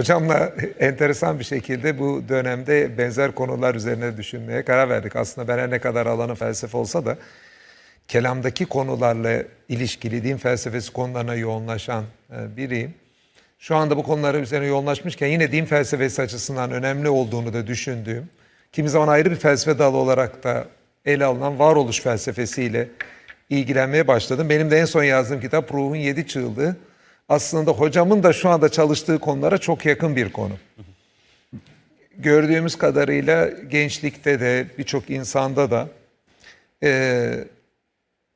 Hocamla enteresan bir şekilde bu dönemde benzer konular üzerine düşünmeye karar verdik. Aslında ben her ne kadar alanı felsefe olsa da kelamdaki konularla ilişkili din felsefesi konularına yoğunlaşan e, biriyim. Şu anda bu konuları üzerine yoğunlaşmışken yine din felsefesi açısından önemli olduğunu da düşündüğüm, kimi zaman ayrı bir felsefe dalı olarak da ele alınan varoluş felsefesiyle ilgilenmeye başladım. Benim de en son yazdığım kitap Ruhun Yedi Çığlığı. Aslında hocamın da şu anda çalıştığı konulara çok yakın bir konu. Gördüğümüz kadarıyla gençlikte de birçok insanda da eee,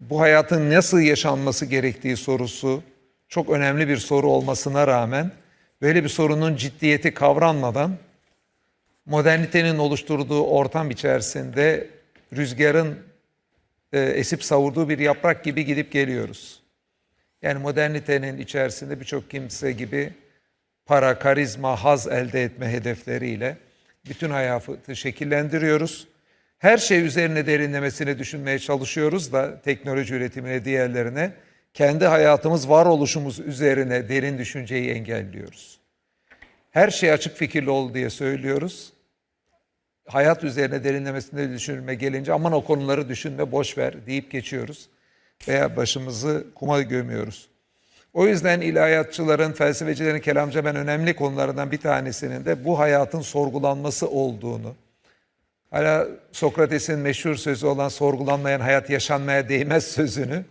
bu hayatın nasıl yaşanması gerektiği sorusu çok önemli bir soru olmasına rağmen böyle bir sorunun ciddiyeti kavranmadan modernitenin oluşturduğu ortam içerisinde rüzgarın e, esip savurduğu bir yaprak gibi gidip geliyoruz. Yani modernitenin içerisinde birçok kimse gibi para, karizma, haz elde etme hedefleriyle bütün hayatı şekillendiriyoruz. Her şey üzerine derinlemesine düşünmeye çalışıyoruz da teknoloji üretimine, diğerlerine. Kendi hayatımız, varoluşumuz üzerine derin düşünceyi engelliyoruz. Her şey açık fikirli ol diye söylüyoruz. Hayat üzerine derinlemesine düşünme gelince aman o konuları düşünme boş ver deyip geçiyoruz. Veya başımızı kuma gömüyoruz. O yüzden ilahiyatçıların, felsefecilerin, kelamcı ben önemli konularından bir tanesinin de bu hayatın sorgulanması olduğunu, hala Sokrates'in meşhur sözü olan sorgulanmayan hayat yaşanmaya değmez sözünü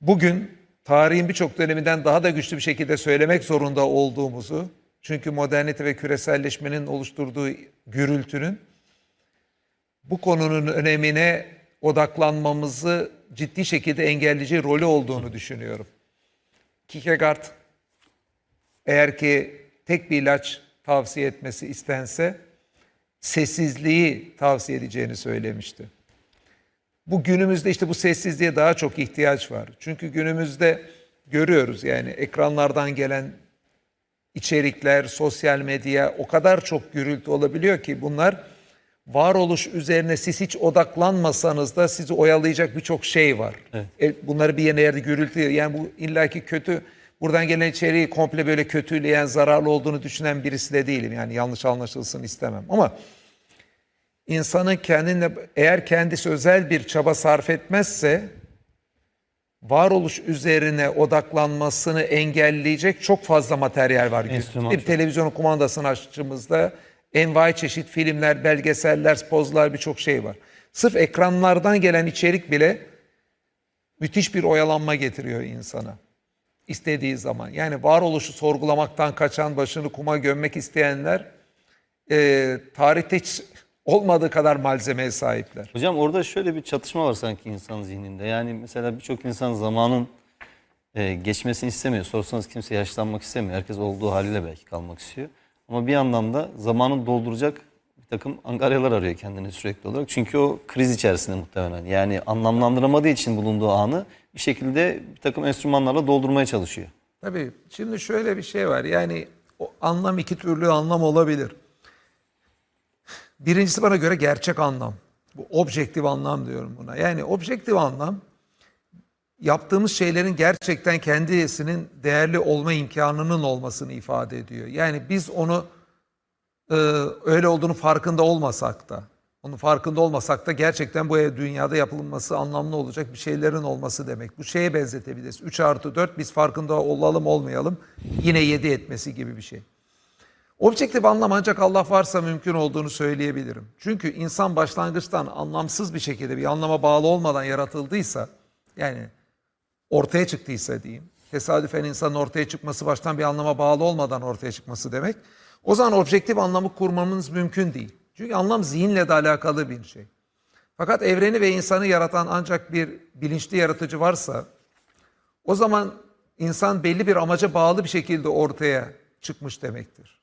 bugün tarihin birçok döneminden daha da güçlü bir şekilde söylemek zorunda olduğumuzu çünkü modernite ve küreselleşmenin oluşturduğu gürültünün bu konunun önemine odaklanmamızı ciddi şekilde engelleyici rolü olduğunu düşünüyorum. Kierkegaard eğer ki tek bir ilaç tavsiye etmesi istense sessizliği tavsiye edeceğini söylemişti. Bu günümüzde işte bu sessizliğe daha çok ihtiyaç var. Çünkü günümüzde görüyoruz yani ekranlardan gelen içerikler, sosyal medya o kadar çok gürültü olabiliyor ki bunlar varoluş üzerine siz hiç odaklanmasanız da sizi oyalayacak birçok şey var. E, bunları bir yere yerde gürültü yani bu illaki kötü buradan gelen içeriği komple böyle kötüleyen, zararlı olduğunu düşünen birisi de değilim. Yani yanlış anlaşılsın istemem. Ama insanın kendine eğer kendisi özel bir çaba sarf etmezse varoluş üzerine odaklanmasını engelleyecek çok fazla materyal var. Bir televizyonun kumandasını açtığımızda envai çeşit filmler, belgeseller, pozlar birçok şey var. Sırf ekranlardan gelen içerik bile müthiş bir oyalanma getiriyor insana. istediği zaman. Yani varoluşu sorgulamaktan kaçan, başını kuma gömmek isteyenler e, tarihte hiç olmadığı kadar malzemeye sahipler. Hocam orada şöyle bir çatışma var sanki insan zihninde. Yani mesela birçok insan zamanın e, geçmesini istemiyor. Sorsanız kimse yaşlanmak istemiyor. Herkes olduğu haliyle belki kalmak istiyor. Ama bir yandan da zamanı dolduracak bir takım angaryalar arıyor kendini sürekli olarak. Çünkü o kriz içerisinde muhtemelen. Yani anlamlandıramadığı için bulunduğu anı bir şekilde bir takım enstrümanlarla doldurmaya çalışıyor. Tabii şimdi şöyle bir şey var yani o anlam iki türlü anlam olabilir. Birincisi bana göre gerçek anlam. Bu objektif anlam diyorum buna. Yani objektif anlam yaptığımız şeylerin gerçekten kendisinin değerli olma imkanının olmasını ifade ediyor. Yani biz onu e, öyle olduğunu farkında olmasak da, onun farkında olmasak da gerçekten bu dünyada yapılması anlamlı olacak bir şeylerin olması demek. Bu şeye benzetebiliriz. 3 artı 4 biz farkında olalım olmayalım yine 7 etmesi gibi bir şey. Objektif anlam ancak Allah varsa mümkün olduğunu söyleyebilirim. Çünkü insan başlangıçtan anlamsız bir şekilde bir anlama bağlı olmadan yaratıldıysa, yani ortaya çıktıysa diyeyim, tesadüfen insanın ortaya çıkması baştan bir anlama bağlı olmadan ortaya çıkması demek, o zaman objektif anlamı kurmamız mümkün değil. Çünkü anlam zihinle de alakalı bir şey. Fakat evreni ve insanı yaratan ancak bir bilinçli yaratıcı varsa, o zaman insan belli bir amaca bağlı bir şekilde ortaya çıkmış demektir.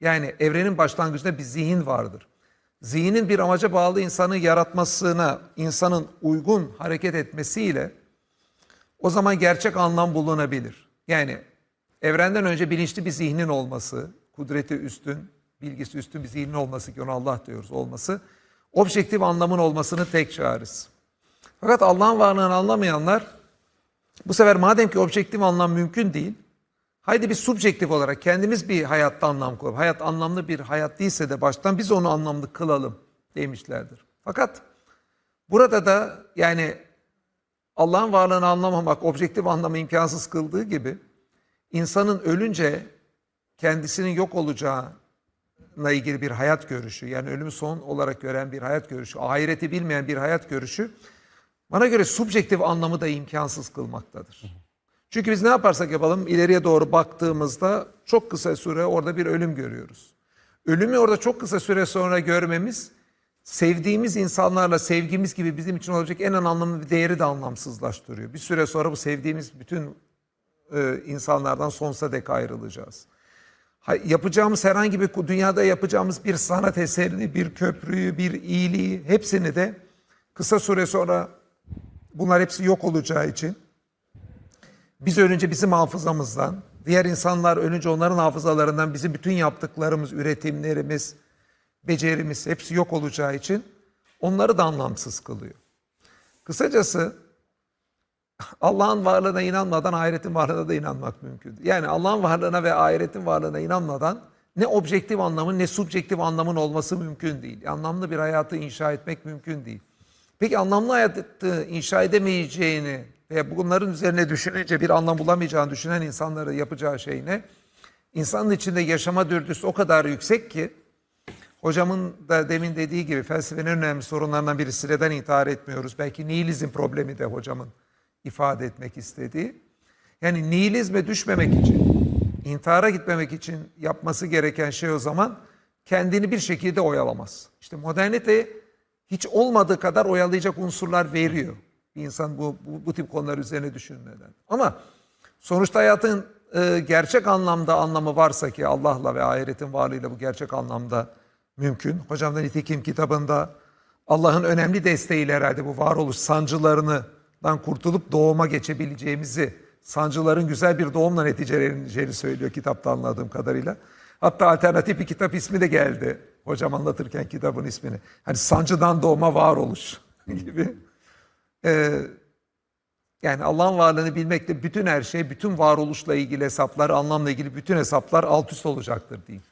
Yani evrenin başlangıcında bir zihin vardır. Zihnin bir amaca bağlı insanı yaratmasına, insanın uygun hareket etmesiyle o zaman gerçek anlam bulunabilir. Yani evrenden önce bilinçli bir zihnin olması, kudreti üstün, bilgisi üstün bir zihnin olması ki ona Allah diyoruz olması, objektif anlamın olmasını tek çağrısı. Fakat Allah'ın varlığını anlamayanlar bu sefer madem ki objektif anlam mümkün değil, Haydi bir subjektif olarak kendimiz bir hayatta anlam koyalım. Hayat anlamlı bir hayat değilse de baştan biz onu anlamlı kılalım demişlerdir. Fakat burada da yani Allah'ın varlığını anlamamak, objektif anlamı imkansız kıldığı gibi insanın ölünce kendisinin yok olacağına ilgili bir hayat görüşü, yani ölümü son olarak gören bir hayat görüşü, ahireti bilmeyen bir hayat görüşü bana göre subjektif anlamı da imkansız kılmaktadır. Çünkü biz ne yaparsak yapalım ileriye doğru baktığımızda çok kısa süre orada bir ölüm görüyoruz. Ölümü orada çok kısa süre sonra görmemiz sevdiğimiz insanlarla sevgimiz gibi bizim için olacak en anlamlı bir değeri de anlamsızlaştırıyor. Bir süre sonra bu sevdiğimiz bütün e, insanlardan sonsuza dek ayrılacağız. Ha- Yapacağımız herhangi bir dünyada yapacağımız bir sanat eserini, bir köprüyü, bir iyiliği hepsini de kısa süre sonra bunlar hepsi yok olacağı için biz ölünce bizim hafızamızdan, diğer insanlar ölünce onların hafızalarından bizim bütün yaptıklarımız, üretimlerimiz, becerimiz hepsi yok olacağı için onları da anlamsız kılıyor. Kısacası Allah'ın varlığına inanmadan ahiretin varlığına da inanmak mümkün. Yani Allah'ın varlığına ve ahiretin varlığına inanmadan ne objektif anlamın ne subjektif anlamın olması mümkün değil. Anlamlı bir hayatı inşa etmek mümkün değil. Peki anlamlı hayatı inşa edemeyeceğini ve bunların üzerine düşününce bir anlam bulamayacağını düşünen insanların yapacağı şey ne? İnsanın içinde yaşama dürtüsü o kadar yüksek ki Hocamın da demin dediği gibi felsefenin en önemli sorunlarından birisi neden intihar etmiyoruz? Belki nihilizm problemi de hocamın ifade etmek istediği. Yani nihilizme düşmemek için, intihara gitmemek için yapması gereken şey o zaman kendini bir şekilde oyalamaz. İşte modernite hiç olmadığı kadar oyalayacak unsurlar veriyor. Bir insan bu, bu, bu tip konular üzerine düşünmeden. Ama sonuçta hayatın e, gerçek anlamda anlamı varsa ki Allah'la ve ahiretin varlığıyla bu gerçek anlamda mümkün. Hocam da nitekim kitabında Allah'ın önemli desteğiyle herhalde bu varoluş sancılarından kurtulup doğuma geçebileceğimizi, sancıların güzel bir doğumla neticeleneceğini söylüyor kitapta anladığım kadarıyla. Hatta alternatif bir kitap ismi de geldi. Hocam anlatırken kitabın ismini. Hani sancıdan doğma varoluş gibi. Ee, yani Allah'ın varlığını bilmekle bütün her şey, bütün varoluşla ilgili hesaplar, anlamla ilgili bütün hesaplar alt üst olacaktır diyeyim.